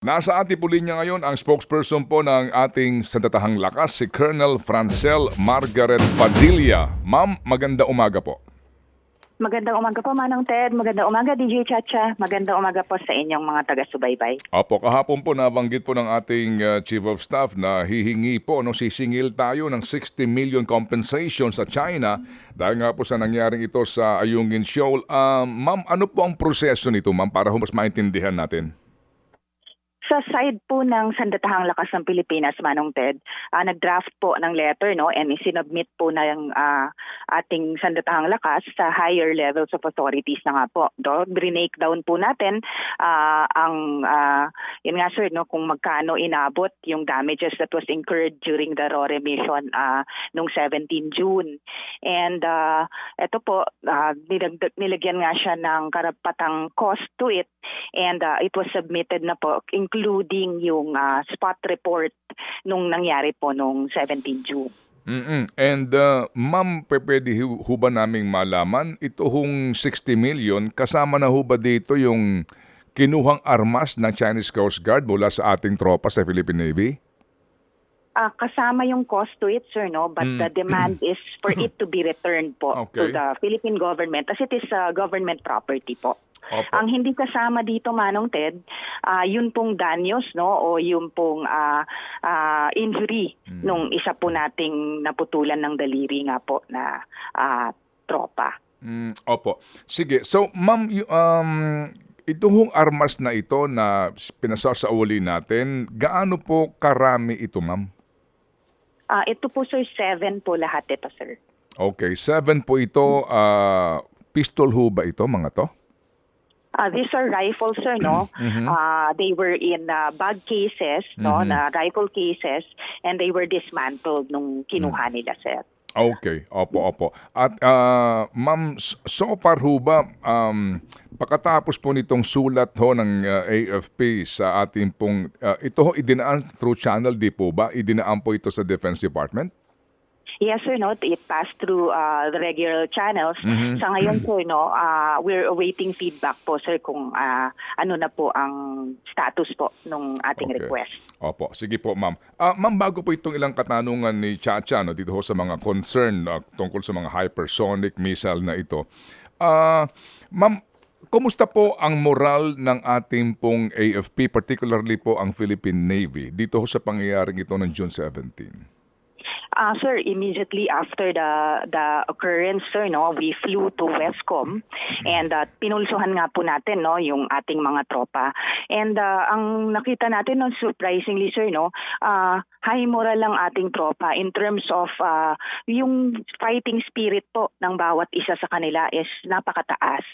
Nasa ating po linya ngayon ang spokesperson po ng ating sandatahang lakas, si Colonel Francel Margaret Padilla. Ma'am, maganda umaga po. Magandang umaga po, Manong Ted. Magandang umaga, DJ Chacha. Magandang umaga po sa inyong mga taga-subaybay. Opo, kahapon po nabanggit po ng ating uh, Chief of Staff na hihingi po, no, sisingil tayo ng 60 million compensation sa China dahil nga po sa nangyaring ito sa Ayungin Shoal. Ah, ma'am, ano po ang proseso nito, ma'am, para mas maintindihan natin? Sa side po ng Sandatahang Lakas ng Pilipinas, Manong Ted, ah, nag-draft po ng letter no and sinubmit po na yung ah, ating Sandatahang Lakas sa higher levels of authorities na nga po. Do, break down po natin ah, ang ah, yun nga sir no kung magkano inabot yung damages that was incurred during the RORE mission ah, nung 17 June. And uh, ito po, ah, nilag- nilagyan nga siya ng karapatang cost to it and uh, it was submitted na po including yung ah, spot report nung nangyari po nung 17 June. mm And uh, ma'am, pwede ho ba naming malaman, ito hong 60 million, kasama na ho ba dito yung kinuhang armas ng Chinese Coast Guard mula sa ating tropa sa Philippine Navy? Ah, kasama yung cost to it, sir, no? But the demand is for it to be returned po to Okay. the Philippine government as it is uh, government property po. Opo. Ang hindi kasama dito, Manong Ted, ah, yun pong danyos, no? O yun pong ah, ah, injury nung isa po nating naputulan ng daliri nga po na ah, tropa. Mm, opo. Sige. So, ma'am, um, ito hong armas na ito na pinasasauli natin, gaano po karami ito, ma'am? Ah, ito po, sir, seven po lahat ito, sir. Okay, seven po ito. ah, pistol ho ba ito, mga to? Uh, these are rifles, sir, no? Uh, they were in uh, bag cases, no? Na rifle cases, and they were dismantled nung kinuha nila, sir. Okay, opo, opo. At ah, ma'am, so far ho ba, um, pagkatapos po nitong sulat ho ng ah, AFP sa ating pong, ah, ito ho idinaan through channel, di po ba? Idinaan po ito sa Defense Department? Yes, sir, no? It passed through uh, the regular channels. Sa ngayon, sir, no? Uh, we're awaiting feedback po, sir, kung uh, ano na po ang status po nung ating Okay. request. Opo, sige po ma'am. Ah, ma'am, bago po itong ilang katanungan ni Chacha no, dito ho sa mga concern ah, tungkol sa mga hypersonic missile na ito. Ah, ma'am, kumusta po ang moral ng ating pong AFP, particularly po ang Philippine Navy, dito sa pangyayaring ito ng June 17? Uh, sir, immediately after the the occurrence, sir, no, we flew to Westcom and uh, pinulsuhan nga po natin, no, yung ating mga tropa. And uh, ang nakita natin, no, surprisingly, sir, no, uh, high moral lang ating tropa in terms of uh, yung fighting spirit po ng bawat isa sa kanila is napakataas.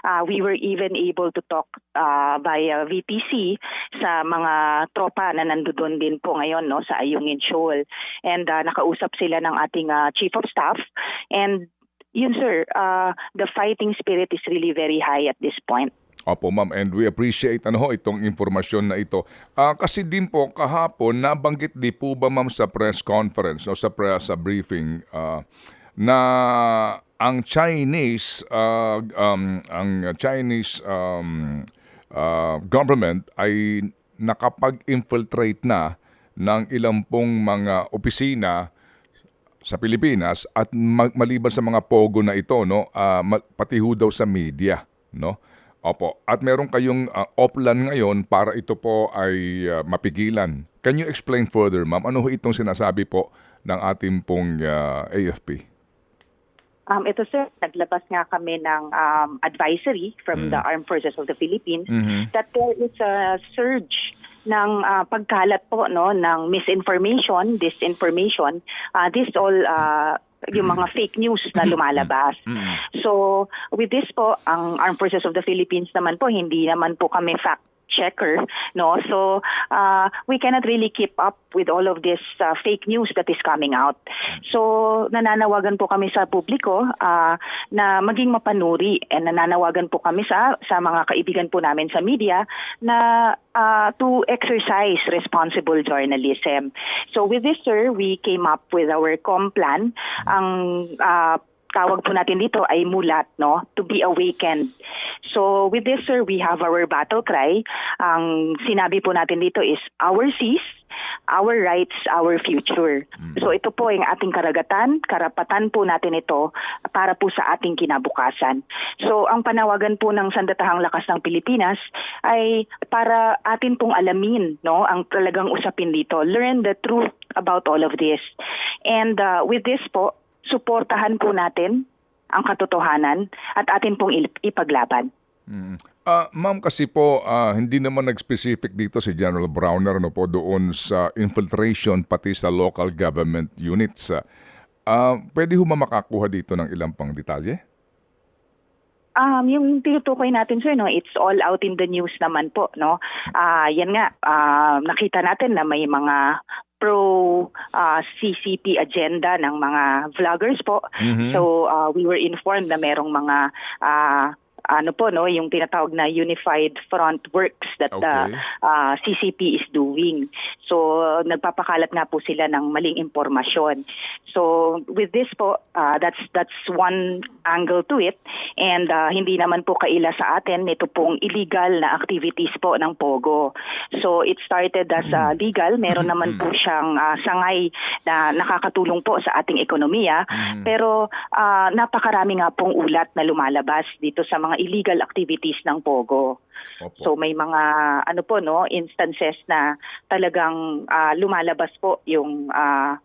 Uh, we were even able to talk uh, via VTC sa mga tropa na nandoon din po ngayon no sa Ayungin Shoal and uh, nakausap sila ng ating uh, chief of staff and yun sir uh, the fighting spirit is really very high at this point Opo ma'am, and we appreciate ano itong informasyon na ito. Ah, kasi din po kahapon nabanggit di po ba ma'am sa press conference o sa pre- sa briefing ah, na ang Chinese ah, um, ang Chinese um, ah, government ay nakapag-infiltrate na ng ilang pong mga opisina sa Pilipinas at ma- maliban sa mga pogo na ito no ma- pati ho daw sa media no? Opo. At meron kayong ah, oplan ngayon para ito po ay ah, mapigilan. Can you explain further ma'am? Ano itong sinasabi po ng ating pong ah, AFP Um, ito sir, naglabas nga kami ng um, advisory from the Armed Forces of the Philippines that there is a surge ng uh, pagkalat po no ng misinformation, disinformation. Uh, this all uh, yung mga fake news na lumalabas. So with this po, ang Armed Forces of the Philippines naman po hindi naman po kami fact checker no? So uh, we cannot really keep up with all of this uh, fake news that is coming out. So nananawagan po kami sa publiko uh, na maging mapanuri and nananawagan po kami sa sa mga kaibigan po namin sa media na uh, to exercise responsible journalism. So with this sir we came up with our com plan. Ang uh, tawag po natin dito ay mulat, no? To be awakened. So with this, sir, we have our battle cry. Ang sinabi po natin dito is our seas, our rights, our future. So ito po ang ating karagatan, karapatan po natin ito para po sa ating kinabukasan. So ang panawagan po ng Sandatahang Lakas ng Pilipinas ay para atin pong alamin no ang talagang usapin dito. Learn the truth about all of this. And uh, with this po, suportahan po natin ang katotohanan at atin pong ipaglaban. Ah, ma'am kasi po ah, hindi naman nag-specific dito si General Browner no po doon sa infiltration pati sa local government units. Ah, pwede ho makakuha dito ng ilang pang detalye? Um, yung tinutukoy natin sir, no, it's all out in the news naman po, no. Ah, yan nga, ah, nakita natin na may mga pro ah, CCP agenda ng mga vloggers po. So ah, we were informed na merong mga ah, ano po no, yung tinatawag na unified front works that the Okay. ah, CCP is doing. So nagpapakalat nga po sila ng maling impormasyon. So with this po, ah, that's that's one angle to it and ah, hindi naman po kaila sa atin ito pong illegal na activities po ng Pogo. So it started as ah, legal, meron naman po siyang ah, sangay na nakakatulong po sa ating ekonomiya, pero ah, napakarami nga pong ulat na lumalabas dito sa mga illegal activities ng Pogo. Opo. So may mga ano po no instances na talagang ah, lumalabas po yung ah,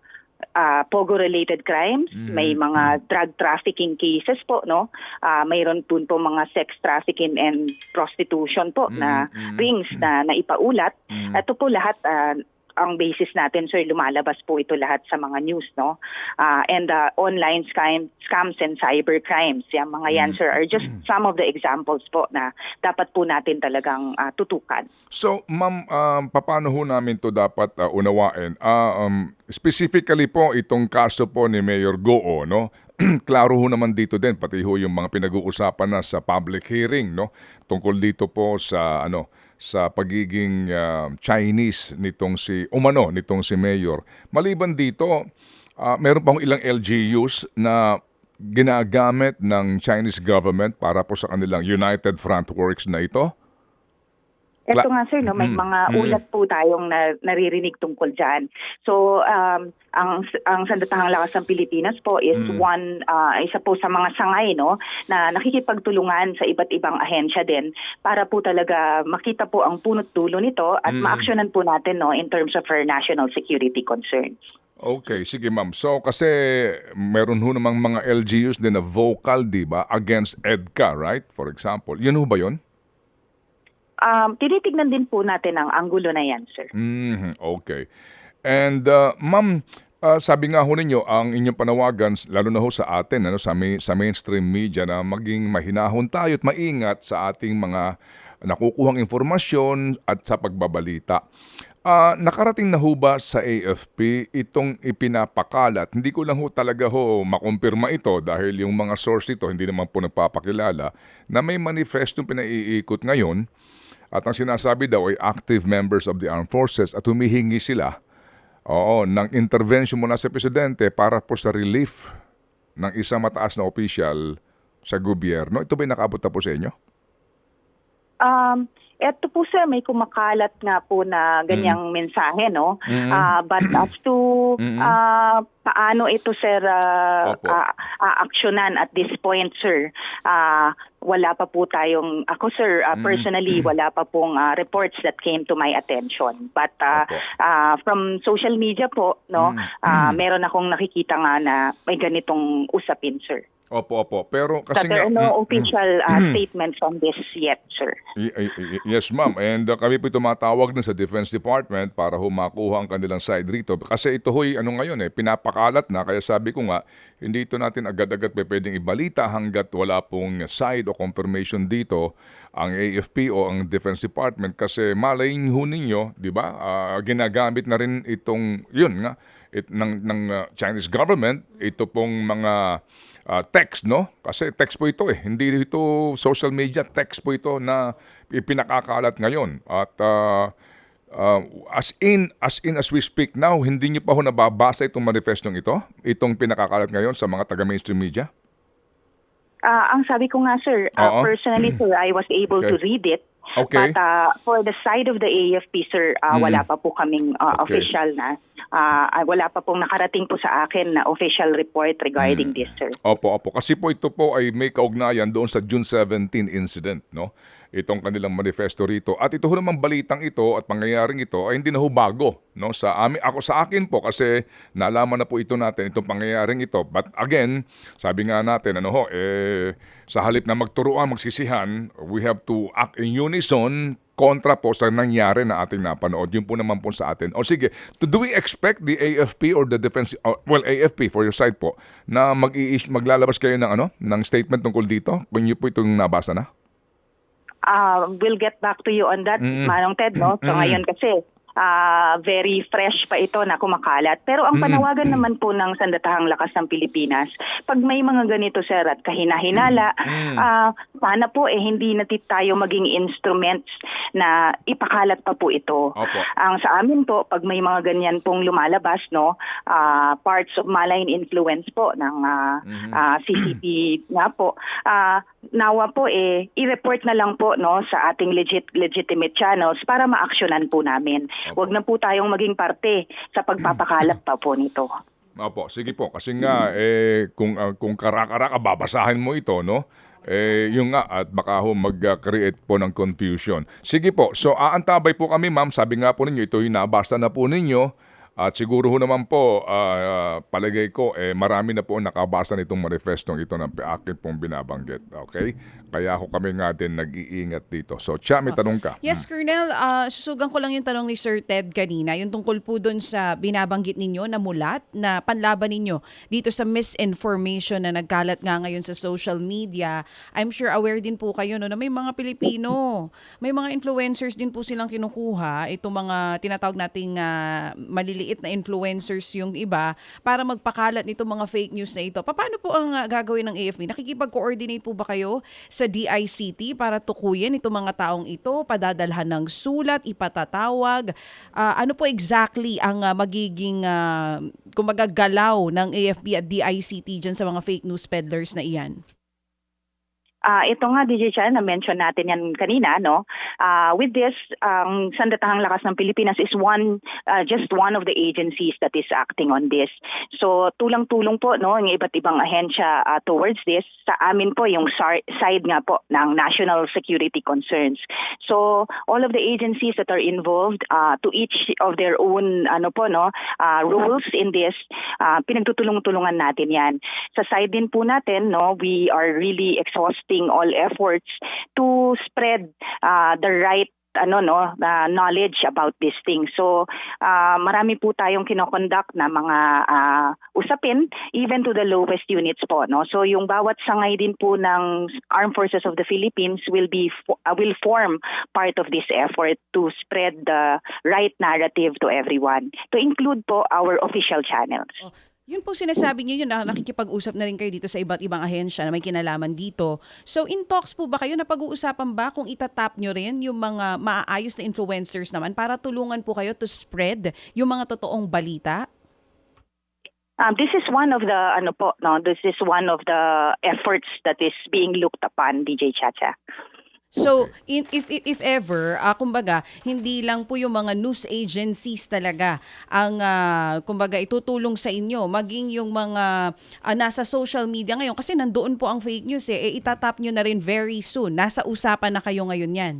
ah, pogo related crimes, may mga drug trafficking cases po no. Ah, mayroon po po mga sex trafficking and prostitution po na rings na naipaulat. Ito po lahat ah, ang basis natin sir lumalabas po ito lahat sa mga news no Ah, and ah, online scam, scams and cyber crimes yan mga yan sir are just some of the examples po na dapat po natin talagang ah, tutukan So, ma'am, um, paano ho namin to dapat uh, unawain? Ah, um, specifically po, itong kaso po ni Mayor Goo, no? Klaro ho naman dito din, pati ho yung mga pinag-uusapan na sa public hearing, no? Tungkol dito po sa, ano, sa pagiging uh, Chinese nitong si, umano, nitong si Mayor. Maliban dito, ah, meron pa ilang LGUs na ginagamit ng Chinese government para po sa kanilang United Front Works na ito. Ito nga sir, no, may mga ulat po tayong na, naririnig tungkol dyan. So, um, ang ang Sandatahang Lakas ng Pilipinas po is one, ah, isa po sa mga sangay no, na nakikipagtulungan sa iba't ibang ahensya din para po talaga makita po ang punot dulo nito at maaksyonan po natin no, in terms of our national security concerns. Okay, sige ma'am. So kasi meron ho namang mga LGUs din na vocal, di ba, against EDCA, right? For example. Yun ho ba yun? Um, tinitignan din po natin ang anggulo na yan, sir. Mhm, okay. And uh, ma'am, uh, sabi nga ho ninyo, ang inyong panawagan, lalo na ho sa atin, ano, sa, may, sa mainstream media, na maging mahinahon tayo at maingat sa ating mga nakukuhang informasyon at sa pagbabalita. Ah, nakarating na ho ba sa AFP itong ipinapakalat? Hindi ko lang ho talaga ho makumpirma ito dahil yung mga source ito hindi naman po nagpapakilala na may manifestong pinaiikot ngayon at ang sinasabi daw ay active members of the armed forces at humihingi sila oo, ng intervention mula sa presidente para po sa relief ng isang mataas na opisyal sa gobyerno. Ito ba'y nakabot na po sa inyo? Um, eto po sir, may kumakalat nga po na ganyang mensahe, no? Ah, but as to ah, paano ito sir ah, Opo. ah, aaksyonan at this point sir, ah, wala pa po tayong, ako sir, ah, personally, wala pa pong ah, reports that came to my attention. But ah, Opo. ah, from social media po, no, ah, meron akong nakikita nga na may ganitong usapin sir. Opo, opo. Pero But kasi there nga... are no Mm, official ah, statements on this yet, sir. Y- y- y- Yes, ma'am. And uh, kami po tumatawag din sa Defense Department para ho makuha ang kanilang side rito. Kasi ito ho'y ano ngayon eh, pinapakalat na. Kaya sabi ko nga, hindi ito natin agad-agad pwedeng ibalita hanggat wala pong side o confirmation dito ang AFP o ang Defense Department. Kasi malay ho ninyo, di ba, ah, ginagamit na rin itong, yun nga, it, ng, ng uh, Chinese government, ito pong mga uh, text, no? Kasi text po ito eh. Hindi ito social media, text po ito na ipinakakalat ngayon. At uh, uh, as in as in as we speak now, hindi niyo pa ho nababasa itong manifestong ito? Itong pinakakalat ngayon sa mga taga-mainstream media? Ah, ang sabi ko nga sir, Oo. personally sir, I was able to Okay. read it. Okay. But ah, for the side of the AFP sir, ah, Mm. wala pa po kaming ah, Okay. official na ah, ah, wala pa pong nakarating po sa akin na official report regarding Mm. this sir. Opo, opo. Kasi po ito po ay may kaugnayan doon sa June 17 incident, no? Itong kanilang manifesto rito. At ito ho namang balitang ito at pangyayaring ito ay hindi na ho bago, no? Sa amin, ako sa akin po kasi nalaman na po ito natin itong pangyayaring ito. But again, sabi nga natin ano ho, eh sa halip na magturuan, magsisihan, we have to act in unison kontra po sa nangyari na ating napanood. Yun po naman po sa atin. O sige, to, do we expect the AFP or the defense, uh, well, AFP for your side po, na mag maglalabas kayo ng ano, ng statement tungkol dito? Kung nyo po itong nabasa na? Ah, we'll get back to you on that, Mm-mm. Manong Ted, no? So Mm-mm. ngayon kasi ah, very fresh pa ito na kumakalat. Pero ang panawagan naman po ng Sandatahang Lakas ng Pilipinas, pag may mga ganito sir at kahina-hinala, Mm. ah, sana po eh hindi natit tayo maging instruments na ipakalat pa po ito. Opo. Ang sa amin po, pag may mga ganyan pong lumalabas, no, ah, parts of malign influence po ng ah, Mhm. ah, CCP nga po, ah, nawa po eh, i-report na lang po no, sa ating legit, legitimate channels para ma-actionan po namin. Huwag na po tayong maging parte sa pagpapakalat pa po nito. Opo, sige po. Kasi nga, eh, kung, ah, kung karakara ka, babasahin mo ito, no? Eh, yung nga, at baka ho mag-create po ng confusion. Sige po, so aantabay po kami, ma'am. Sabi nga po ninyo, ito yung nabasa na po ninyo. At siguro ho naman po, ah, palagay ko, eh, marami na po nakabasa nitong manifestong ito na akin pong binabanggit. Okay? Kaya ho kami nga din nag-iingat dito. So, Cha, may tanong ka. Yes, Colonel, ah, susugan ko lang yung tanong ni Sir Ted kanina, yung tungkol po doon sa binabanggit ninyo na mulat na panlaban ninyo dito sa misinformation na nagkalat nga ngayon sa social media. I'm sure aware din po kayo no, na may mga Pilipino, may mga influencers din po silang kinukuha, itong mga tinatawag nating ah, maliliit na influencers yung iba para magpakalat nito mga fake news na ito. Paano po ang ah, gagawin ng AFP? Nakikipag-coordinate po ba kayo sa DICT para tukuyin itong mga taong ito, padadalhan ng sulat, ipatatawag? Ah, ano po exactly ang ah, magiging uh, kumbaga galaw ng AFP at DICT dyan sa mga fake news peddlers na iyan? Ah, ito nga DJ Chan, na-mention natin yan kanina, no? Ah, with this, ang Sandatahang Lakas ng Pilipinas is one ah, just one of the agencies that is acting on this. So tulang-tulong po no ng iba't ibang ahensya ah, towards this. Sa amin po yung side nga po ng national security concerns. So all of the agencies that are involved ah, to each of their own ano po no ah, rules in this, ah, pinagtutulong-tulungan natin 'yan. Sa side din po natin no, we are really exhausting all efforts to spread uh, the right ano no na knowledge about this thing. So uh, marami po tayong kinokonduct na mga uh, usapin even to the lowest units po no. So yung bawat sangay din po ng Armed Forces of the Philippines will be uh, will form part of this effort to spread the right narrative to everyone to include po our official channels. Yun po sinasabi niyo yun na nakikipag-usap na rin kayo dito sa iba't ibang ahensya na may kinalaman dito. So in talks po ba kayo na pag-uusapan ba kung itatap nyo rin yung mga maaayos na influencers naman para tulungan po kayo to spread yung mga totoong balita? Um, this is one of the ano po no this is one of the efforts that is being looked upon DJ Chacha. So, in, if, if, if ever, ah, kumbaga, hindi lang po yung mga news agencies talaga ang, ah, kumbaga, itutulong sa inyo, maging yung mga ah, nasa social media ngayon, kasi nandoon po ang fake news eh, eh itatap nyo na rin very soon. Nasa usapan na kayo ngayon yan.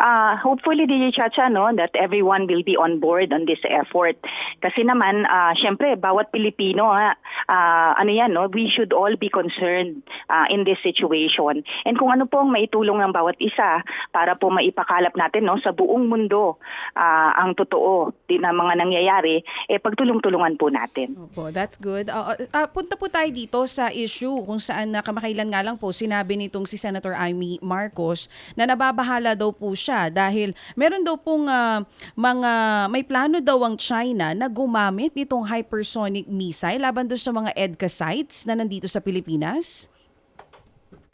Uh, hopefully DJ Chacha no that everyone will be on board on this effort. Kasi naman uh, syempre bawat Pilipino ha, uh, ano yan no we should all be concerned uh, in this situation. And kung ano po ang maitulong ng bawat isa para po maipakalap natin no sa buong mundo uh, ang totoo din ng mga nangyayari eh pagtulong-tulungan po natin. Opo, that's good. Ah, ah, punta po tayo dito sa issue kung saan na nga lang po sinabi nitong si Senator Amy Marcos na nababahala daw po siya dahil meron daw pong ah, mga may plano daw ang China na gumamit nitong hypersonic missile laban doon sa mga EDCA sites na nandito sa Pilipinas.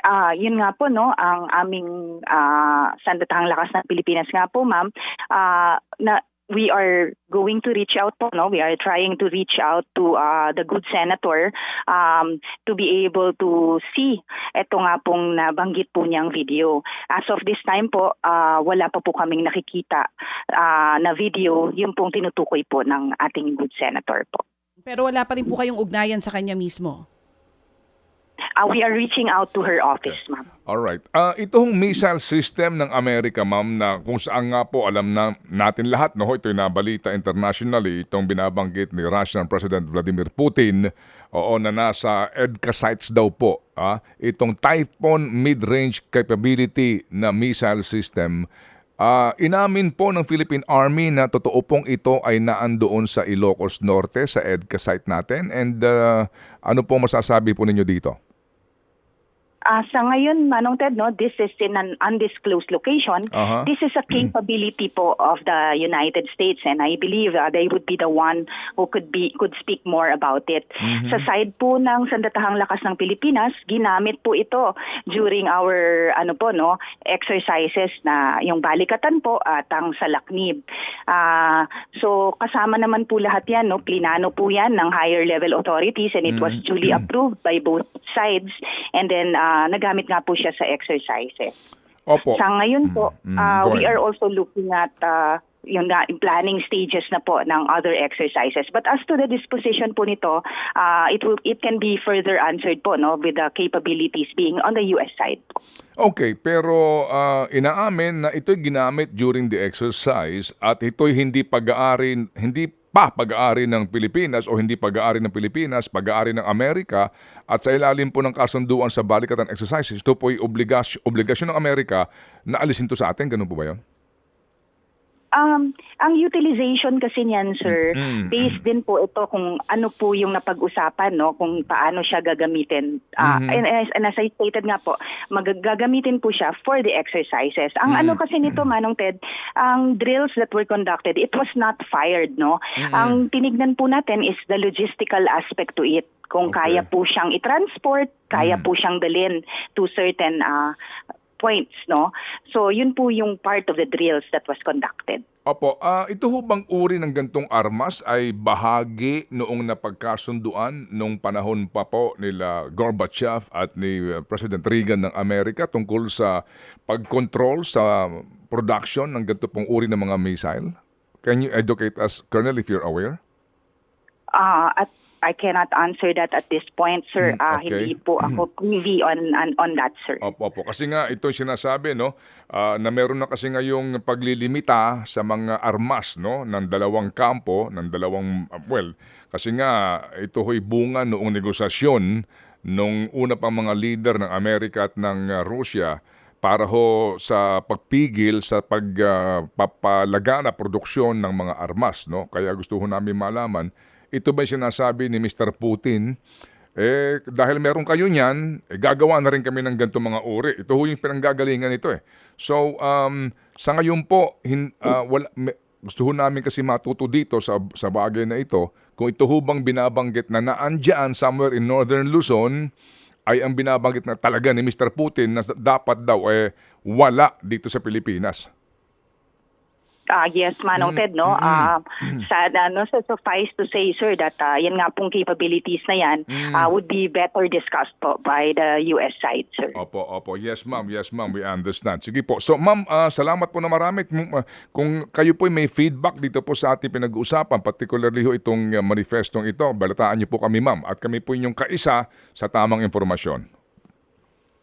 Ah, yun nga po no, ang aming ah, sandatahang lakas ng Pilipinas nga po, ma'am, ah, na we are going to reach out po, no? We are trying to reach out to uh, the good senator um, to be able to see ito nga pong nabanggit po niyang video. As of this time po, uh, wala pa po kaming nakikita uh, na video, yung pong tinutukoy po ng ating good senator po. Pero wala pa rin po kayong ugnayan sa kanya mismo. Uh, we are reaching out to her office, ma'am. Alright. Ah, itong missile system ng Amerika, ma'am, na kung saan nga po alam na natin lahat, no, ito'y nabalita internationally, itong binabanggit ni Russian President Vladimir Putin, oo, na nasa EDCA sites daw po, ah, itong Typhoon Mid-Range Capability na missile system, Ah, inamin po ng Philippine Army na totoo pong ito ay naandoon sa Ilocos Norte, sa EDCA site natin. And ah, ano po masasabi po ninyo dito? Ah, sa ngayon, Manong Ted, no, this is in an undisclosed location. Aha. This is a capability po of the United States and I believe uh, they would be the one who could be could speak more about it. Sa side po ng Sandatahang Lakas ng Pilipinas, ginamit po ito during our ano po no, exercises na yung balikatan po at ang salaknib. Ah, so kasama naman po lahat 'yan no, plinano po 'yan ng higher level authorities and it was duly approved by both sides and then ah, nagamit nga po siya sa exercises. Opo. Sa ngayon po, Mm, uh, we are also looking at uh, yung yung planning stages na po ng other exercises. But as to the disposition po nito, uh, it will it can be further answered po no with the capabilities being on the US side. po. Okay, pero ah, inaamin na ito'y ginamit during the exercise at ito'y hindi pag-aari, hindi pa pag-aari ng Pilipinas o hindi pag-aari ng Pilipinas, pag-aari ng Amerika at sa ilalim po ng kasunduan sa balikatan exercises, ito po'y obligasyon, obligasyon ng Amerika na alisin to sa atin. Ganun po ba yun? Um, ang utilization kasi niyan, sir, Mm, based din po ito kung ano po yung napag-usapan, no, kung paano siya gagamitin. Ah, Mm-hmm. and, as- and as I stated nga po, magagamitin po siya for the exercises. Ang Mm-hmm. ano kasi nito, Manong Ted, ang drills that were conducted, it was not fired, no? Mm-hmm. Ang tinignan po natin is the logistical aspect to it. Kung Okay. kaya po siyang i-transport, kaya po siyang dalhin to certain ah, points, no? So, yun po yung part of the drills that was conducted. Opo, ah, ito ho bang uri ng gantong armas ay bahagi noong napagkasunduan nung panahon pa po nila Gorbachev at ni uh, President Reagan ng Amerika tungkol sa pagkontrol sa production ng ganito pong uri ng mga missile? Can you educate us, Colonel, if you're aware? Ah, at I cannot answer that at this point, sir. Hmm, Ah, okay. hindi po ako privy on, on on that, sir. Opo, opo. Kasi nga ito sinasabi no, ah, na meron na kasi ngayong paglilimita sa mga armas no ng dalawang kampo, ng dalawang ah, well, kasi nga ito ho'y bunga noong negosasyon nung una pang mga leader ng Amerika at ng ah, Russia para ho sa pagpigil sa pagpapalaga na produksyon ng mga armas no. Kaya gusto ho namin malaman ito ba sinasabi ni Mr. Putin eh, dahil meron kayo niyan, eh, gagawa na rin kami ng ganito mga uri. Ito ho yung pinanggagalingan ito eh. So, um, sa ngayon po, hin, ah, wala, me- gusto ho namin kasi matuto dito sa, sa bagay na ito, kung ito ho bang binabanggit na naandyan somewhere in Northern Luzon, ay ang binabanggit na talaga ni Mr. Putin na dapat daw eh wala dito sa Pilipinas. Ah, yes, Manong Hmm, Ted, no? Ah, sa ano, so suffice to say, sir, that ah, yan nga pong capabilities na yan Hmm. ah, would be better discussed po by the US side, sir. Opo, opo. Yes, ma'am. Yes, ma'am. We understand. Sige po. So, ma'am, ah, salamat po na marami. Kung, kayo po may feedback dito po sa ating pinag-uusapan, particularly ho itong manifestong ito, balataan niyo po kami, ma'am. At kami po inyong kaisa sa tamang informasyon.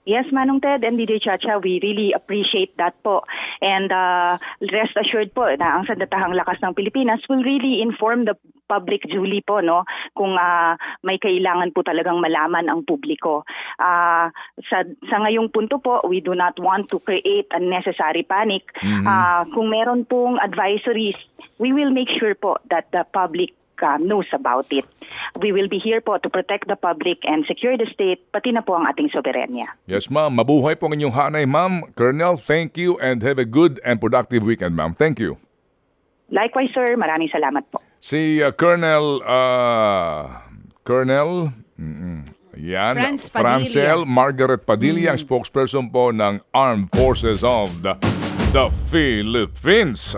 Yes, Manong Ted and DJ Chacha, we really appreciate that po. And uh, rest assured po na ang Sandatahang Lakas ng Pilipinas will really inform the public duly po no kung ah, may kailangan po talagang malaman ang publiko. Ah, sa sa ngayong punto po, we do not want to create unnecessary panic. Ah, kung meron pong advisories, we will make sure po that the public uh, knows about it. We will be here po to protect the public and secure the state, pati na po ang ating soberenya. Yes, ma'am. Mabuhay po ang inyong hanay, ma'am. Colonel, thank you and have a good and productive weekend, ma'am. Thank you. Likewise, sir, maraming salamat po. Si ah, Colonel, ah, Colonel, mm, yan, Franz Padilla. Francel Margaret Padilla, ang spokesperson po ng Armed Forces of the, the Philippines.